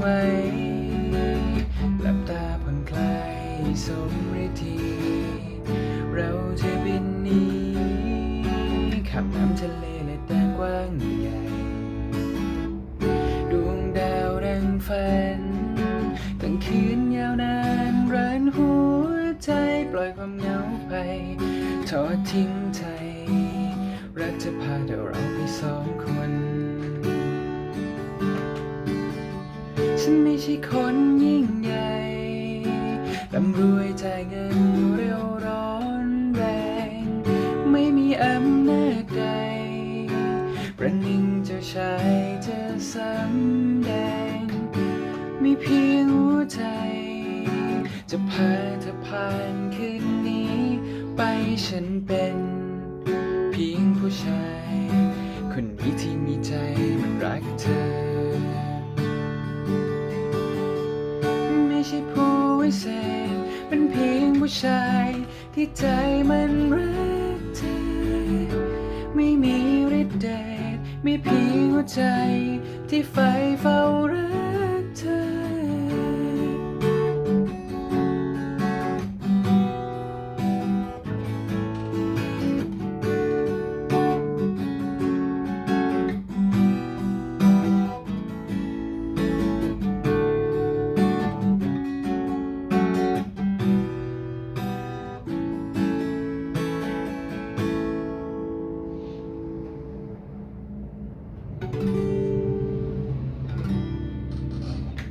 ไว้ หลับตาผ่อนคลายสมฤทธีเราจะบินหนีขับน้ำทะเลและแดนกว้างใหญ่ ดวงดาวดังฝันตั้งคืนยาวนานร้านหัวใจปล่อยความเหงาไป ทอดทิ้งใจ รักจะพาเดี๋ยวเราไปสอง ฉันไม่ใช่คนยิ่งใหญ่ร่ำรวยจ่ายเงินเร็วร้อนแรง ไม่มีอำนาจใด ประหนึ่งจ้าชายจะสำแดง มีเพียงหัวใจ จะพาเธอผ่านคืนนี้ ไปฉันเป็นเพียงผู้ชาย คนนี้ที่มีใจมันรักเธอ ช่ผู้วิเศษ เป็นเพียงผู้ชายที่ใจมันรักเธอ ไม่มีฤทธิ์เดชมีเพียงหัวใจที่ไฟเฝ้ารัก